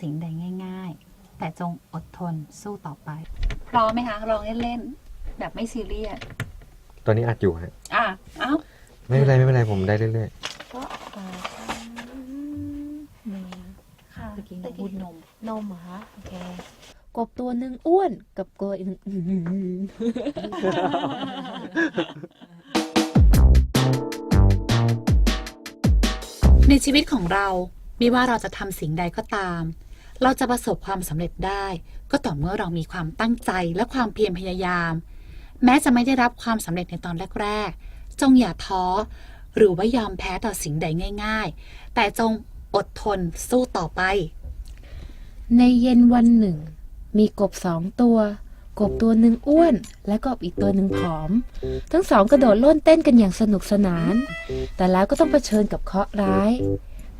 สิ่งใดง่าย ๆ แต่จงอดทนสู้ต่อไป พร้อมไหมคะลองเล่นๆแบบไม่ซีเรียสตอนนี้อัดอยู่ฮะอะเอ้าไม่เป็นไรไม่เป็นไรผมได้เรื่อยก็เอ่อนี่ค่ะตะกี้ตะกี้นม นมเหรอคะโอเค กบตัวหนึ่งอ้วนกับกบอีกหนึ่งอื้อหือในชีวิตของเรา ไม่ว่าเราจะทำสิ่งใดก็ตาม เราจะประสบความสำเร็จได้ ก็ต่อเมื่อเรามีความตั้งใจและความเพียรพยายาม แม้จะไม่ได้รับความสำเร็จในตอนแรกๆ จงอย่าท้อ หรือว่ายอมแพ้ต่อสิ่งใดง่าย ๆ แต่จงอดทนสู้ต่อไป ในเย็นวันหนึ่ง มีกบสองตัว กบตัวหนึ่งอ้วน และกบอีกตัวหนึ่งผอม ทั้งสองกระโดดโล่นเต้นกันอย่างสนุกสนาน แต่แล้วก็ต้องเผชิญกับเคราะห์ร้าย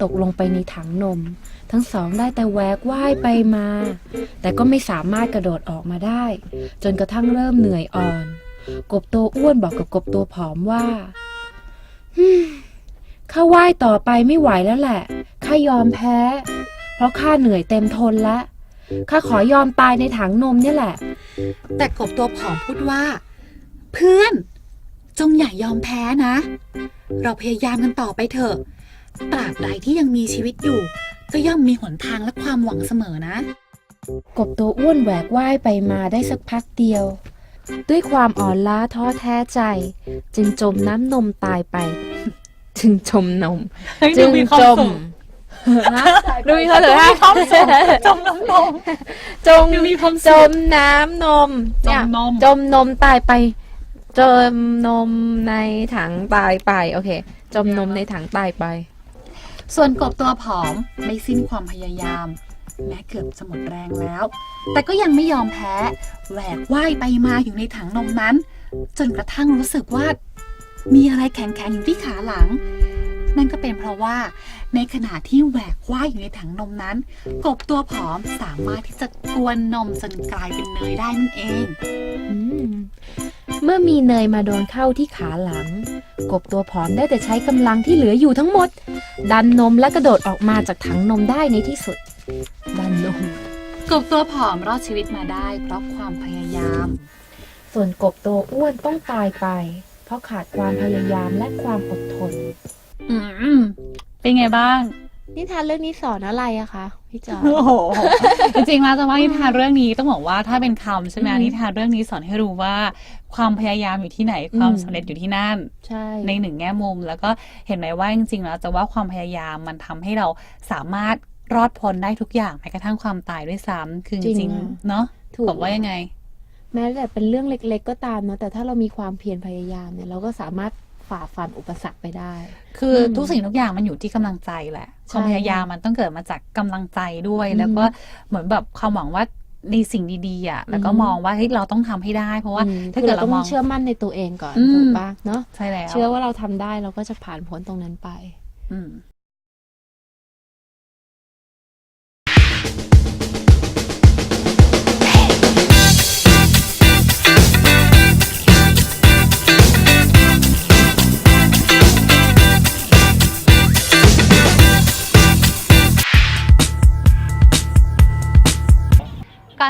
ตกลงไปในถังนม ทั้งสองได้แต่แหวกว่ายไปมา แต่ก็ไม่สามารถกระโดดออกมาได้ จนกระทั่งเริ่มเหนื่อยอ่อน กบตัวอ้วนบอกกับกบตัวผอมว่าข้าว่ายต่อไปไม่ไหวแล้วแหละ ข้ายอมแพ้ เพราะข้าเหนื่อยเต็มทนและข้าขอยอมตายในถังนมเนี่ยแหละ แต่กบตัวผอมพูดว่า เพื่อน จงอย่ายอมแพ้นะ เราพยายามกันต่อไปเถอะ ตราบใดที่ยังมีชีวิตอยู่ ก็ย่อมมีหนทางและความหวังเสมอนะ กบตัวอ้วนแหวกว่ายไปมาได้สักพักเดียว ด้วยความอ่อนล้าท้อแท้ใจ จึงจมน้ำนมตายไป จึงจมนมจึงจมฮะดูมีความสุขฮะจมน้ำนม จมดูมีความจสุขมน้ำนมจเนี่ยมนมจมนมตายไป จมนมในถังตายไป โอเค จมนมในถังตายไป ส่วนกบตัวผอมไม่สิ้นความพยายาม แม้เกือบจะหมดแรงแล้ว แต่ก็ยังไม่ยอมแพ้ แหวกว่ายไปมาอยู่ในถังนมนั้น จนกระทั่งรู้สึกว่า มีอะไรแข็งๆอยู่ที่ขาหลัง นั่นก็เป็นเพราะว่า ในขณะที่แหวกว่ายอยู่ในถังนมนั้น กบตัวผอมสามารถที่จะกวนนมจนกลายเป็นเนยได้นั่นเอง อืม เมื่อมีเนยมาโดนเข้าที่ขาหลัง กบตัวผอมได้แต่ใช้กำลังที่เหลืออยู่ทั้งหมด ดันนมและกระโดดออกมาจากถังนมได้ในที่สุด ดันนม กบตัวผอมรอดชีวิตมาได้ เพราะความพยายาม ส่วนกบตัวอ้วนต้องตายไป เพราะขาดความพยายามและความอดทน อืมเป็นไงบ้าง นิทานเรื่องนี้สอนอะไรอะคะพี่จอย โอ้โห จริงๆแล้วจะว่านิทานเรื่องนี้ต้องบอกว่าถ้าเป็นคำใช่ไหมอืมนิทานเรื่องนี้สอนให้รู้ว่า ความพยายามอยู่ที่ไหนความอืมสำเร็จอยู่ที่นั่น ใช่ ในหนึ่งแง่มุม แล้วก็เห็นไหมว่าจริงๆแล้วจะว่าความพยายามมันทำให้เราสามารถรอดพ้นได้ทุกอย่างแม้กระทั่งความตายด้วยซ้ำคือจริงๆเนาะถูก บอกว่ายังไง แม้แต่เป็นเรื่องเล็ก ๆ ก็ตามเนาะแต่ถ้าเรามีความเพียรพยายามเนี่ยเราก็สามารถ ฝ่าฟันอุปสรรคไปได้ คืออมทุกสิ่งทุกอย่างมันอยู่ที่กำลังใจแหละใช่ความพยายามมันต้องเกิดมาจากกำลังใจด้วยอืมแล้วก็เหมือนแบบความหวังว่าในสิ่งดีๆอะแล้วก็อืมมองว่าเฮ้ยเราต้องทำให้ได้ เพราะว่าอืมถ้าคือเกิดเราเราต้อมองงเชื่อมั่นในตัวเองก่อนอืมถูกปะเนาะใช่แล้วเชื่อว่าเราทำได้เราก็จะผ่านพ้นตรงนั้นไป อื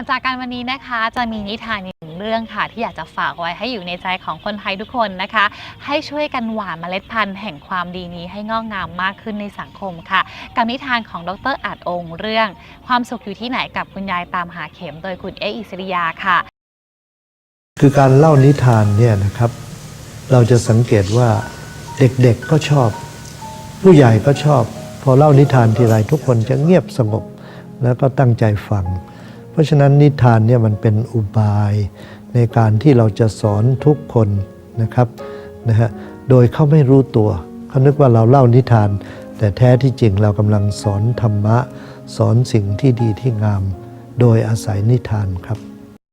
อนจากกันวันนี้นะคะ จะมีนิทานอีกหนึ่งเรื่องค่ะ ที่อยากจะฝากไว้ให้อยู่ในใจของคนไทยทุกคนนะคะ ให้ช่วยกันหว่านเมล็ดพันธุ์แห่งความดีนี้ให้งอกงามมากขึ้นในสังคมค่ะ กับนิทานของดรอาจองค์เรื่อง ความสุขอยู่ที่ไหนกับคุณยายตามหาเข็มโดยคุณเออิสริยาค่ะ คือการเล่านิทานเนี่ยนะครับ เราจะสังเกตว่าเด็กๆก็ชอบ ผู้ใหญ่ก็ชอบ พอเล่านิทานทีไรทุกคนจะเงียบสงบ แล้วก็ตั้งใจฟัง เพราะฉะนั้นนิทานเนี่ยมันเป็นอุบายในการที่เราจะสอนทุกคนนะครับนะฮะโดยเขาไม่รู้ตัวเขานึกว่าเราเล่านิทาน แต่แท้ที่จริงเรากำลังสอนธรรมะ สอนสิ่งที่ดีที่งาม โดยอาศัยนิทานครับ